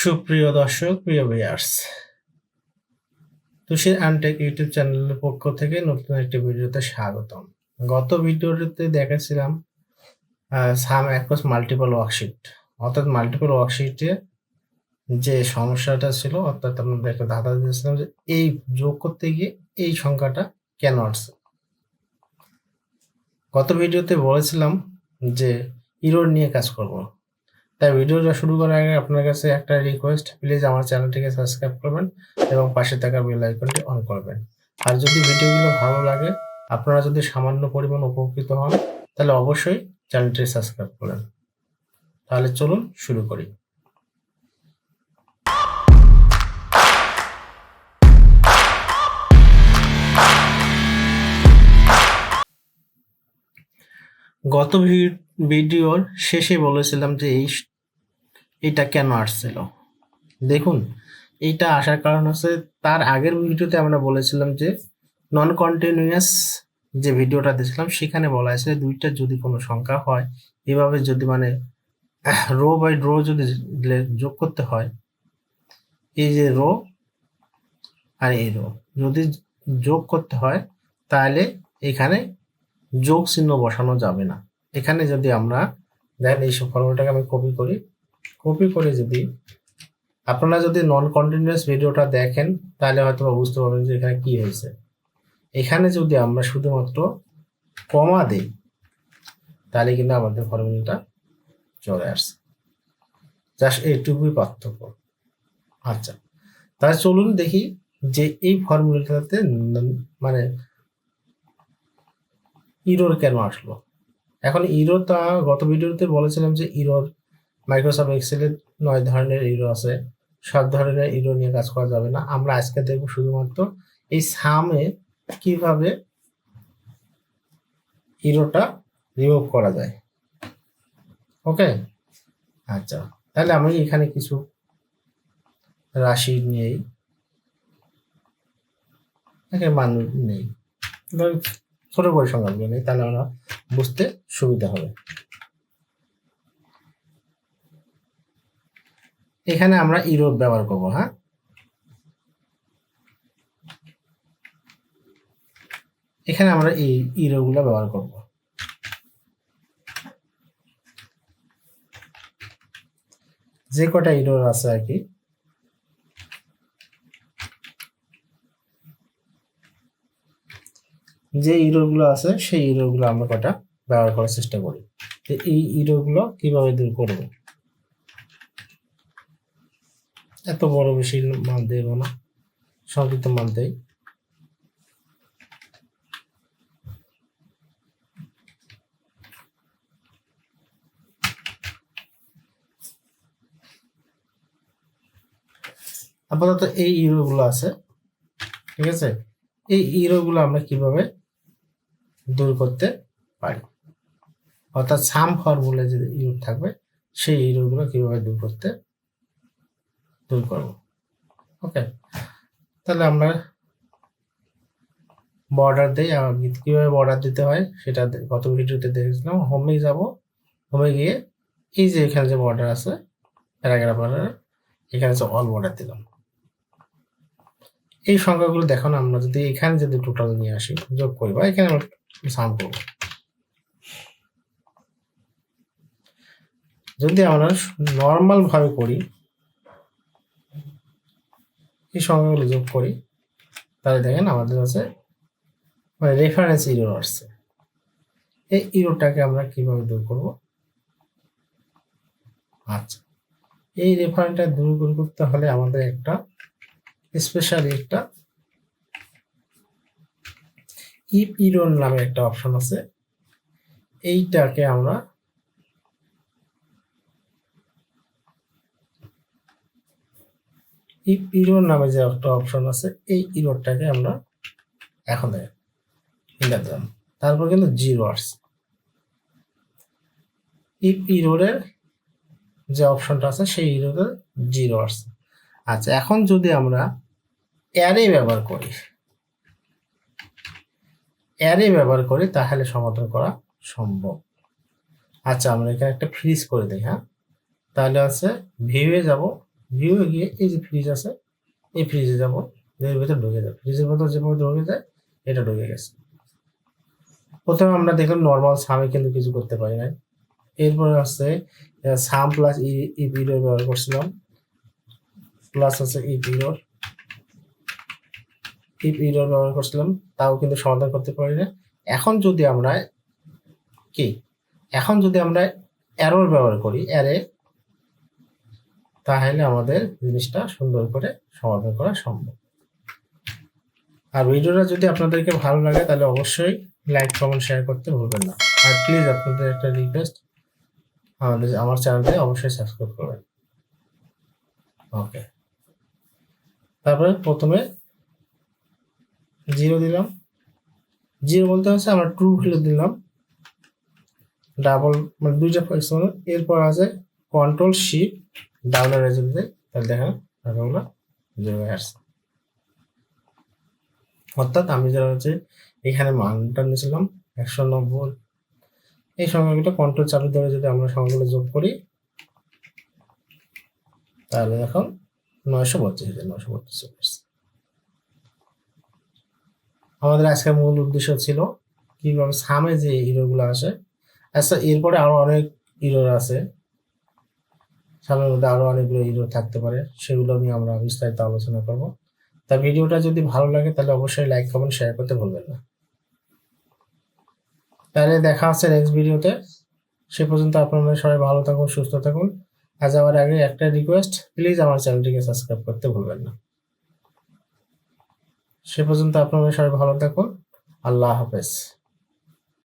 সুপ্রিয় দর্শক, প্রিয় ভিউয়ার্স তুষির আনটেক ইউটিউব চ্যানেলের পক্ষ থেকে নতুন একটি ভিডিওতে স্বাগতম। গত ভিডিওতে দেখেছিলাম সাম অ্যাক্রস মাল্টিপল ওয়ার্কশিট অর্থাৎ মাল্টিপল ওয়ার্কশিটে যে সমস্যাটা ছিল, অর্থাৎ একটা ধাঁধা দিয়েছিলাম যে এই যোগ করতে গিয়ে এই সংখ্যাটা কেন আসছে। গত ভিডিওতে বলেছিলাম যে ইরোর নিয়ে কাজ করব। তাই ভিডিওটা শুরু করার আগে আপনার কাছে একটা রিকোয়েস্ট প্লিজ আমার চ্যানেলটিকে সাবস্ক্রাইব করবেন এবং পাশে থাকা বেল আইকনটি অন করবেন। আর যদি ভিডিওগুলো ভালো লাগে, আপনারা যদি সামান্য পরিমাণ উপকৃত হন, তাহলে অবশ্যই চ্যানেলটি সাবস্ক্রাইব করবেন। তাহলে চলুন শুরু করি। গত ভিডিওর শেষে বলেছিলাম যে এই এটা কেন আসছিল? দেখুন, এইটা আসার কারণ হচ্ছে তার আগের ভিডিওতে আমরা বলেছিলাম যে নন কন্টিনিউয়াস যে ভিডিওটা দিয়েছিলাম সেখানে বলা হয়েছে দুইটা যদি কোনো সংখ্যা হয়, এভাবে যদি মানে রো বাই রো যদি যোগ করতে হয়, এই যে রো আর এই রো যদি যোগ করতে হয়, তাহলে এখানে যোগ চিহ্ন বসানো যাবে না। এখানে যদি আমরা, দেখেন এই ফর্মুলাটাকে আমি কপি করি কপি করে যদি আপনারা যদি নন কন্টিনিউয়াস ভিডিওটা দেখেন, তাহলে হয়তো বুঝতে পারবেন যে এখানে কি হয়েছে। এখানে যদি আমরা শুধুমাত্র কমা দিই, তাহলে কিন্তু আমাদের ফর্মুলাটা চলে আসছে। জাস্ট এইটুকুই পার্থক্য। আচ্ছা তাহলে চলুন দেখি যে এই ফর্মুলাটাতে মানে ইরোর কেন আসলো? এখন ইরো তা গত ভিডিওতে বলেছিলাম যে ইরোর মাইক্রোসফট এক্সেলের নয় ধরনের ইরো আছে। সব ধরনের ইরো নিয়ে কাজ করা যাবে না। আমরা আজকে দেখব শুধুমাত্র এই সামে কীভাবে ইরোটা রিমুভ করা যায়। ওকে আচ্ছা তাহলে আমি এখানে কিছু রাশি নিয়েই এখানে মান নেই। ছোট করে সংখ্যাগুলো নেই, তাহলে আমরা বুঝতে সুবিধা হবে। এখানে আমরা ইরো ব্যবহার করব হ্যাঁ? এখানে আমরা এই ইরো গুলো ব্যবহার করব। যে কটা ইরো আছে আর কি? যে ইরো গুলো আছে, সেই ইরো গুলো আমরা কটা ব্যবহার করার চেষ্টা করি। এই ইরো গুলো কীভাবে দূর করব? এত বড় বেশি মান দেব না। সংক্ষিপ্ত মান দেয় আপাতত এই ইউরো গুলো আছে, ঠিক আছে? এই ইউরো গুলো আমরা কীভাবে দূর করতে পারি? অর্থাৎ সাম ফর্মুলা যে ইউরো থাকবে, সেই ইউরো গুলো কীভাবে দূর করতে দূর করব। ওকে তাহলে আমরা বর্ডার দেই। কীভাবে বর্ডার দিতে হয় সেটা গত ভিডিওতে দেখেছিলাম। হোমে যাব। হোমে গিয়ে এই যে এখানে যে বর্ডার আছে প্যারাগ্রাফার এখানে যে অল বর্ডার দিলাম। এই সংখ্যাগুলো দেখুন আমরা যদি এখানে যদি টোটাল নিয়ে আসি, যোগ করি, বা এখানে সাম করব। যদি আমরা নর্মাল ভাবে করি এই সংখ্যাগুলো যোগ করি, তাহলে দেখেন আমাদের কাছে মানে রেফারেন্স ইরোর আসছে। এই ইরোরটাকে আমরা কীভাবে দূর করব? আচ্ছা এই রেফারেন্সটা দূর করতে হলে আমাদের একটা স্পেশালি একটা ইপ ইরোর নামে একটা অপশন আছে। এইটাকে আমরা ইপ নামে যে একটা অপশন আছে, এই ইরোরটাকে আমরা এখন দিলাম। তারপর কিন্তু জিরো আসছে ইপ ইরোরের যে অপশনটা আছে, সেই ইরোরে জিরো আসছে আচ্ছা এখন যদি আমরা অ্যারে ব্যবহার করি অ্যারে ব্যবহার করি, তাহলে সমাধান করা সম্ভব। আচ্ছা আমরা এখানে একটা ফ্রিজ করে দিই হ্যাঁ? তাহলে আছে ভিউয়ে যাব ভিউ গিয়ে এই যে ফ্রিজ আছে, এই ফ্রিজে যাব। এর ভিতরে ঢুকে যাবে। ফ্রিজের ভিতর যেভাবে ঢুকে যায়, এটা ঢুকে গেছে। প্রথমে আমরা দেখলাম নর্মাল সামে কিন্তু কিছু করতে পারি নাই। এরপরে আছে সাম প্লাস ই পিরিয়ড ব্যবহার করছিলাম। প্লাস আছে ই পিরিয়ড ই পিরিয়ড ব্যবহার করছিলাম, তাও কিন্তু সমাধান করতে পারি না এখন যদি আমরা কি? এখন যদি আমরা অ্যারোর ব্যবহার করি অ্যারে তাহলে আমাদের জিনিসটা সুন্দর করে সমাধান করা সম্ভব। আর ভিডিওটা যদি আপনাদেরকে ভালো লাগে, তাহলে অবশ্যই লাইক কমেন্ট শেয়ার করতে ভুলবেন না। আর প্লিজ আপনাদের একটা রিকোয়েস্ট আমাদের আমার চ্যানেলটি অবশ্যই সাবস্ক্রাইব করবেন। ওকে তারপরে প্রথমে জিরো দিলাম। জিরো বলতে হচ্ছে আমরা ট্রু ভ্যালু দিলাম। ডাবল মানে দুইটা এরপর আছে কন্ট্রোল শিফট ডাউনের রেজাল্ট দেয় তাহলে দেখেন ওগুলো জিরো আসছে। অর্থাৎ আমি যারা হচ্ছে এখানে মানটা নিয়েছিলাম, একশো নব্বই। এই সংখ্যাগুলো কন্ট্রোল চালু ধরে যদি আমরা সংখ্যাগুলো যোগ করি, তাহলে এখন নয়শো বত্রিশ নয়শো আসছে। আমাদের আজকের মূল উদ্দেশ্য ছিল কীভাবে সামে যে হিরোগুলো আসে। আচ্ছা এরপরে আরও অনেক হিরো আছে। সামনের মধ্যে আরও অনেকগুলো হিরো থাকতে পারে, সেগুলো নিয়ে আমরা বিস্তারিত আলোচনা করব। তা ভিডিওটা যদি ভালো লাগে, তাহলে অবশ্যই লাইক কমেন্ট শেয়ার করতে ভুলবেন না। তাহলে দেখা হচ্ছে নেক্সট ভিডিওতে সে পর্যন্ত আপনারা সবাই ভালো থাকুন, সুস্থ থাকুন। আজ আমার আগে একটা রিকোয়েস্ট প্লিজ আমার চ্যানেলটিকে সাবস্ক্রাইব করতে ভুলবেন না। সে পর্যন্ত আপনারা সবাই ভালো থাকুন। আল্লাহ হাফেজ।